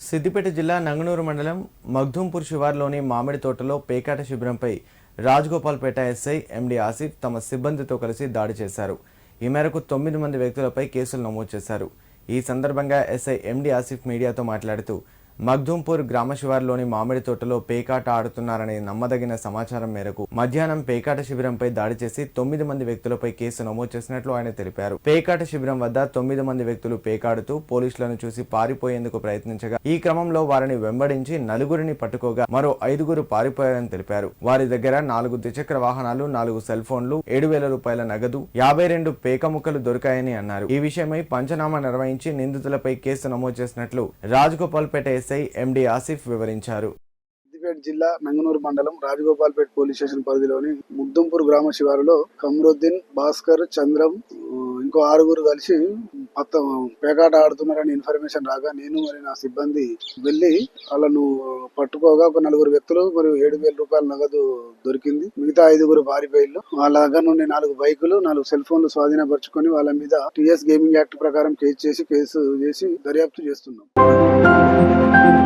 సిద్దిపేట జిల్లా నంగనూరు మండలం మగ్ధుంపూర్ శివార్లోని మామిడి తోటలో పేకాట శిబిరంపై రాజగోపాల్పేట ఎస్ఐ ఎండి ఆసిఫ్ తమ సిబ్బందితో కలిసి దాడి చేశారు. ఈ మేరకు తొమ్మిది మంది వ్యక్తులపై కేసులు నమోదు చేశారు. ఈ సందర్భంగా ఎస్ఐ ఎండి ఆసిఫ్ మీడియాతో మాట్లాడుతూ మగ్ధుంపూర్ గ్రామ శివారులోని మామిడి తోటలో పేకాట ఆడుతున్నారనే నమ్మదగిన సమాచారం మేరకు మధ్యాహ్నం పేకాట శిబిరంపై దాడి చేసి తొమ్మిది మంది వ్యక్తులపై కేసు నమోదు చేసినట్లు ఆయన తెలిపారు. పేకాట శిబిరం వద్ద తొమ్మిది మంది వ్యక్తులు పేకాడుతూ పోలీసులను చూసి పారిపోయేందుకు ప్రయత్నించగా ఈ క్రమంలో వారిని వెంబడించి నలుగురిని పట్టుకోగా మరో ఐదుగురు పారిపోయారని తెలిపారు. వారి దగ్గర నాలుగు ద్విచక్ర వాహనాలు నాలుగు సెల్ ఫోన్లు ఏడు వేల రూపాయల నగదు యాభై రెండు పేకముక్కలు దొరికాయని అన్నారు. ఈ విషయమై పంచనామా నిర్వహించి నిందితులపై కేసు నమోదు చేసినట్లు రాజగోపాల్పేట ఎస్ఐ ఎండి ఆసిఫ్ వివరించారు. సిద్దిపేట జిల్లా నంగనూరు మండలం రాజగోపాల్పేట పోలీస్ స్టేషన్ పరిధిలోని ముగ్దుంపూర్ గ్రామ శివారులో కమరుద్దీన్ భాస్కర్ చంద్రం ఇంకో ఆరుగురు కలిసి మొత్తం పేకాట ఆడుతున్నారని ఇన్ఫర్మేషన్ రాగా నేను మరి నా సిబ్బంది వెళ్ళి వాళ్ళను పట్టుకోగా ఒక నలుగురు వ్యక్తులు మరియు ఏడు వేల రూపాయల నగదు దొరికింది. మిగతా ఐదుగురు పారిపోయిళ్ళు వాళ్ళ దగ్గర నుండి నాలుగు బైకులు నాలుగు సెల్ ఫోన్లు స్వాధీనపరుచుకొని వాళ్ళ మీద టీఎస్ గేమింగ్ యాక్ట్ ప్రకారం కేసు చేసి కేసు చేసి దర్యాప్తు చేస్తున్నాం. Thank you.